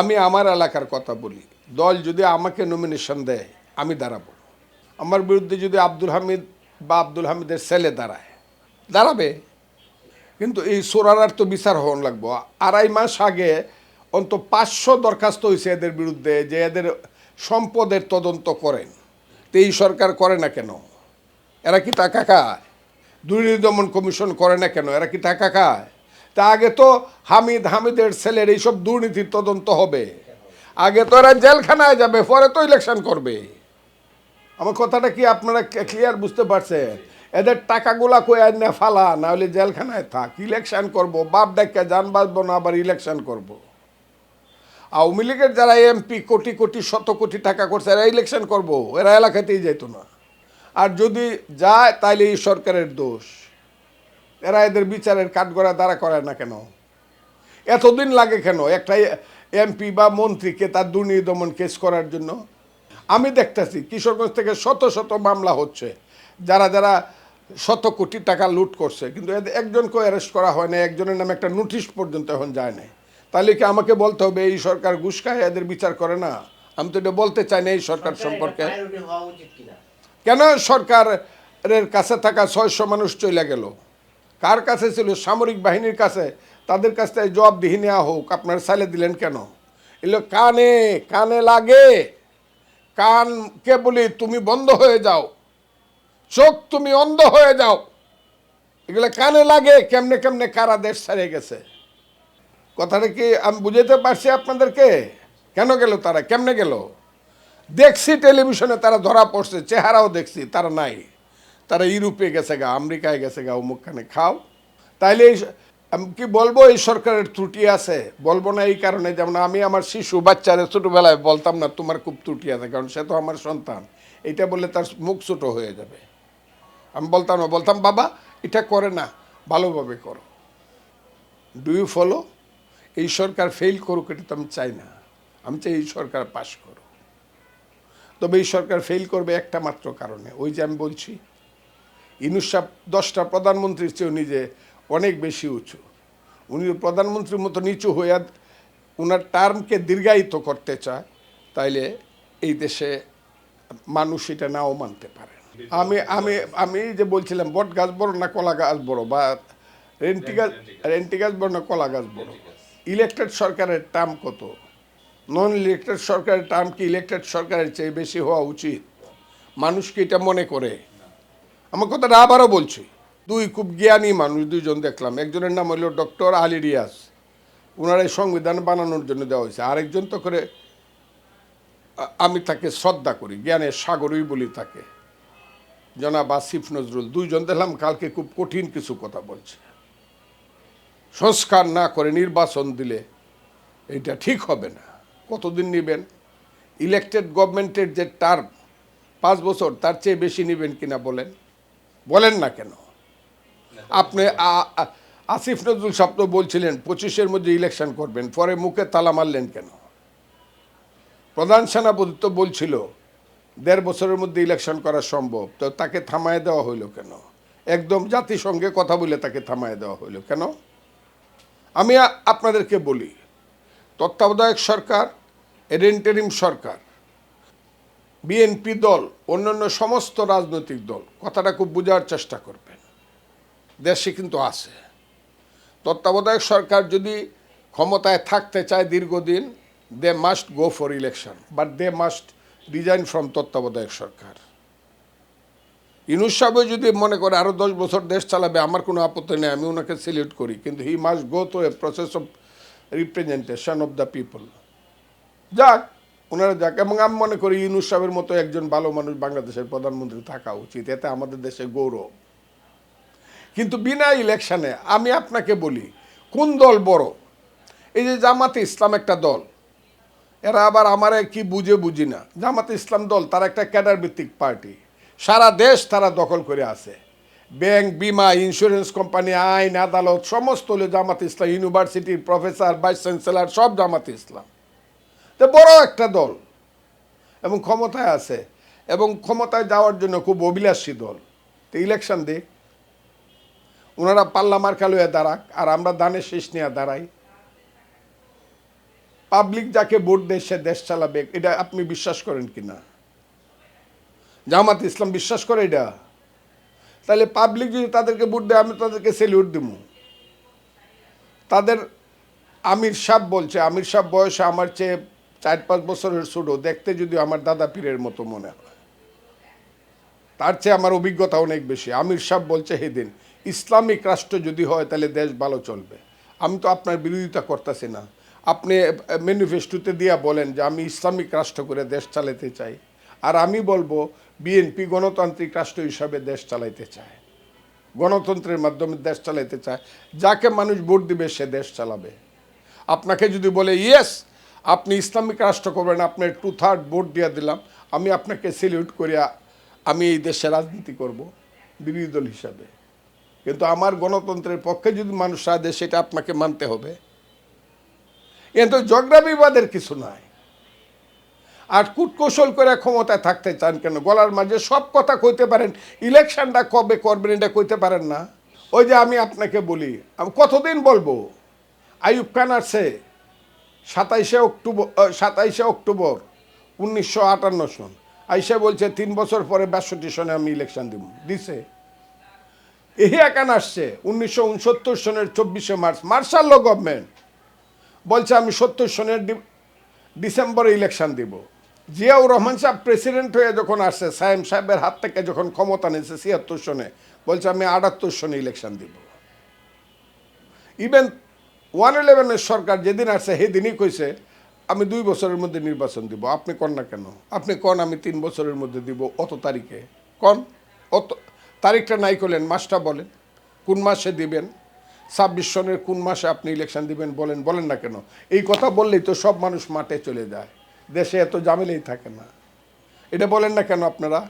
আমি আমার এলাকার কথা বলি। দল যদি আমাকে নমিনেশন দেয়, আমি দাঁড়াবো। আমার বিরুদ্ধে যদি আব্দুল হামিদ বা আব্দুল হামিদের ছেলে দাঁড়ায়, দাঁড়াবে। কিন্তু এই সোরার তো বিচার হন লাগবো। আড়াই মাস আগে অন্ত পাঁচশো দরখাস্ত হয়েছে এদের বিরুদ্ধে যে এদের সম্পদের তদন্ত করেন। তো এই সরকার করে না কেন? এরা কি টাকা খায়? দুর্নীতি দমন কমিশন করে না কেন? এরা কি টাকা খায়? তা আগে তো হামিদ হামিদের ছেলের এইসব দুর্নীতির তদন্ত হবে। আগে তো এরা জেলখানায় যাবে, পরে তো ইলেকশন করবে। আমার কথাটা কি আপনারা ক্লিয়ার বুঝতে পারছেন? এদের টাকাগুলা কই আইন না ফালা না হলে জেলখানায় থাক। ইলেকশন করব, বাপ ডাক্কা যান বাঁচবো না আবার ইলেকশন করব। আওয়ামী লীগের যারা এমপি, কোটি কোটি, শত কোটি টাকা করছে, এরা ইলেকশন করব। এরা এলাকাতেই যেত না। আর যদি যায়, তাইলে এই সরকারের দোষ। এরা এদের বিচারের কাঠগড়া দ্বারা করে না কেন? এতদিন লাগে কেন? একটা এমপি বা মন্ত্রীকে তার দুর্নীতি দমন কেস করার জন্য? আমি দেখতেছি কিশোরগঞ্জ থেকে শত শত মামলা হচ্ছে যারা যারা শত কোটি টাকা লুট করছে কিন্তু এদের একজনকেও অ্যারেস্ট করা হয় না একজনের নামে একটা নোটিশ পর্যন্ত এখন যায় নাই। তাহলে কি আমাকে বলতে হবে এই সরকার ঘুষ খায় এদের বিচার করে না? আমি তো এটা বলতে চাই না এই সরকার সম্পর্কে। কেন সরকারের কাছে থাকা ছয়শো মানুষ চলে গেল? কার কাছে ছিল? সামরিক বাহিনীর কাছে? তাদের কাছ থেকে জবাবদিহি নেওয়া হোক। আপনার সাইলে দিলেন কেন? এগুলো কানে কানে লাগে। কানকে বলি, তুমি বন্ধ হয়ে যাও। চোখ তুমি অন্ধ হয়ে যাও। এগুলো কানে লাগে, কেমনে কেমনে কারা দেশ ছাড়িয়ে গেছে? কথাটা কি আমি বুঝাতে পারছি আপনাদেরকে? কেন গেল তারা? কেমনে গেল? দেখছি টেলিভিশনে তারা ধরা পড়ছে, চেহারাও দেখছি, তারা নাই। তারা ইউরোপে গেছে গা, আমেরিকায় গেছে গা, অমুকখানে। খাও। তাইলে এই কি বলব, এই সরকারের ত্রুটি আছে? বলব না এই কারণে, যেমন আমি আমার শিশু বাচ্চারে ছোটোবেলায় বলতাম না, তোমার খুব ত্রুটি আছে, কারণ সে তো আমার সন্তান। এটা বললে তার মুখ ছোটো হয়ে যাবে। আমি বলতাম না, বলতাম, বাবা, এটা করে না, ভালোভাবে করো। ডু ইউ ফলো এই সরকার ফেল করুক, এটা তো আমি চাই না। আমি চাই এই সরকার পাশ করো তবে এই সরকার ফেল করবে একটা মাত্র কারণে। ওই যে আমি বলছি ইনুস দশটা প্রধানমন্ত্রীর চেয়েও নিজে অনেক বেশি উঁচু। উনি প্রধানমন্ত্রীর মতো নিচু হইয়া ওনার টার্মকে দীর্ঘায়িত করতে চায় তাইলে এই দেশে মানুষ এটা নাও মানতে পারে। আমি আমি আমি যে বলছিলাম বট গাছ বড় না কলা গাছ বড়? বা রেন্টি গাছ রেন্টি গাছ বড় না কলা গাছ বড়? ইলেকটেড সরকারের টার্ম কত? নন ইলেকটেড সরকারের টার্ম কি ইলেকটেড সরকারের চেয়ে বেশি হওয়া উচিত? মানুষ কি এটা মনে করে? আমার কথাটা আবারও বলছি। দুই খুব জ্ঞানী মানুষ দুইজন দেখলাম। একজনের নাম হলো ডক্টর আলী রিয়াজ। ওনার এই সংবিধান বানানোর জন্য দেওয়া হয়েছে। আরেকজন তো করে আমি তাকে শ্রদ্ধা করি, জ্ঞানের সাগরই বলি তাকে। জনাব আসিফ নজরুল, দুইজন দেখলাম কালকে খুব কঠিন কিছু কথা বলছে। সংস্কার না করে নির্বাচন দিলে এটা ঠিক হবে না। কতদিন নেবেন? ইলেকটেড গভর্নমেন্টের যে টার্ম পাঁচ বছর, তার চেয়ে বেশি নেবেন কিনা বলেন? বলেন না কেন? আপনি আসিফ নজরুল তো বলছিলেন, পঁচিশের মধ্যে ইলেকশন করবেন, পরে মুখে তালা মারলেন কেন? প্রধান সেনাপতি তো বলছিল, দেড় বছরের মধ্যে ইলেকশন করা সম্ভব, তো তাকে থামায় দেওয়া হইল কেন? একদম জাতিসংঘে কথা বলে তাকে থামায় দেওয়া হইল কেন? আমি আপনাদেরকে বলি, তত্ত্বাবধায়ক সরকার এডেন্টেরিম সরকার বিএনপি দল, অন্যান্য সমস্ত রাজনৈতিক দল, কথাটা খুব বোঝার চেষ্টা করবেন দেশে কিন্তু আছে। তত্ত্বাবধায়ক সরকার যদি ক্ষমতায় থাকতে চায় দীর্ঘদিন they must go for election but they must resign from তত্ত্বাবধায়ক সরকার। ইনুস সাহেব যদি মনে করে আরও দশ বছর দেশ চালাবে, আমার কোনো আপত্তি নেই, আমি ওনাকে সিলেক্ট করি, কিন্তু he must go to a process of representation of the people যাক ওনারা যাক, এবং আমি মনে করি ইউনুস সাহেবের মতো একজন ভালো মানুষ বাংলাদেশের প্রধানমন্ত্রী থাকা উচিত, এতে আমাদের দেশে গৌরব। কিন্তু বিনা ইলেকশনে আমি আপনাকে বলি, কোন দল বড়? এই যে জামাতে ইসলাম একটা দল, এরা আবার আমারে কি বুঝে বুঝি না। জামাতে ইসলাম দল, তারা একটা ক্যাডার ভিত্তিক পার্টি। সারা দেশ তারা দখল করে আছে। ব্যাংক, বিমা, ইন্স্যুরেন্স কোম্পানি, আইন, আদালত, সমস্ত হলো জামাতে ইসলাম। ইউনিভার্সিটির প্রফেসর, ভাইস চ্যান্সেলর, সব জামাতে ইসলাম। তো বড় একটা দল। এবং ক্ষমতায় আছে। এবং ক্ষমতায় যাওয়ার জন্য খুব অভিলাষী দল। তো ইলেকশন দিক। ওনারা পাল্লা মার্কা দাঁড়াক। আর আমরা দানের শেষ নিয়ে দাঁড়াই। পাবলিক যাকে ভোট দেয়, সে দেশ চালাবে। এটা আপনি বিশ্বাস করেন কি না? জামাত ইসলাম বিশ্বাস করে এটা? তাহলে পাবলিক যদি তাদেরকে ভোট দেয়, আমি তাদেরকে সেলিউট দিব তাদের আমির সাহ বলছে, আমির সাহ বয়সে আমার চেয়ে চার পাঁচ বছরের ছোটো, দেখতে যদি আমার দাদা পীরের মতো মনে হয়। তার চেয়ে আমার অভিজ্ঞতা অনেক বেশি। আমির সাহ বলছে হেদিন ইসলামিক রাষ্ট্র যদি হয়, তাহলে দেশ ভালো চলবে। আমি তো আপনার বিরোধিতা করতেছি না। আপনি ম্যানিফেস্টোতে দিয়া বলেন যে আমি ইসলামিক রাষ্ট্র করে দেশ চালাতে চাই। আর আমি বলব, বিএনপি গণতান্ত্রিক রাষ্ট্র হিসাবে দেশ চালাইতে চায়। গণতন্ত্রের মাধ্যমে দেশ চালাইতে চায়। যাকে মানুষ ভোট দিবে, সে দেশ চালাবে। আপনাকে যদি বলে, ইয়েস আপনি ইসলামিক রাষ্ট্র করবেন আপনার টু থার্ড ভোট দিয়ে দিলাম, আমি আপনাকে সেলিউট করিয়া আমি এই দেশে রাজনীতি করব, বিরোধী দল হিসাবে। কিন্তু আমার গণতন্ত্রের পক্ষে যদি মানুষ দেয় সেটা আপনাকে মানতে হবে। কিন্তু ঝগড়া বিবাদের কিছু নাই। আর কূটকৌশল করে ক্ষমতায় থাকতে চান কেন? গলার মাঝে সব কথা কইতে পারেন, ইলেকশনটা কবে করবেন এটা কইতে পারেন না। ওই যে আমি আপনাকে বলি, আমি কতদিন বলব? আইয়ুব খান আসছে সাতাইশে অক্টোবর সাতাইশে অক্টোবর উনিশশো আটান্ন সন। আইসা বলছে, তিন বছর পরে বাষট্টি সনে আমি ইলেকশন দিব দিছে। এহিয়া খান আসছে, উনিশশো উনসত্তর সনের চব্বিশে মার্চ। মার্শাল ল গভর্নমেন্ট বলছে, আমি সত্তর সনের ডিসেম্বরে ইলেকশন দিব। জিয়াউর রহমান সাহেব প্রেসিডেন্ট হয়ে যখন আসছে, সায়েম সাহেবের হাত থেকে যখন ক্ষমতা নিয়েছে ছিয়াত্তর সনে, বলছে, আমি আটাত্তর সনে ইলেকশন দিব। ইভেন ওয়ান ইলেভেনের সরকার যেদিন আসছে, সেদিনই কইছে, আমি দুই বছরের মধ্যে নির্বাচন দিব। আপনি কন না কেন? আপনি কন, আমি তিন বছরের মধ্যে দিব। অত তারিখে। কন? অত তারিখটা নাই করলেন, মাসটা বলেন। কোন মাসে দিবেন? ছাব্বিশ সনের কোন মাসে আপনি ইলেকশন দিবেন বলেন বলেন না কেন? এই কথা বললেই তো সব মানুষ মাঠে চলে যায়। দেশে এত জামেলেই থাকে না। এটা বলেন না কেন আপনারা?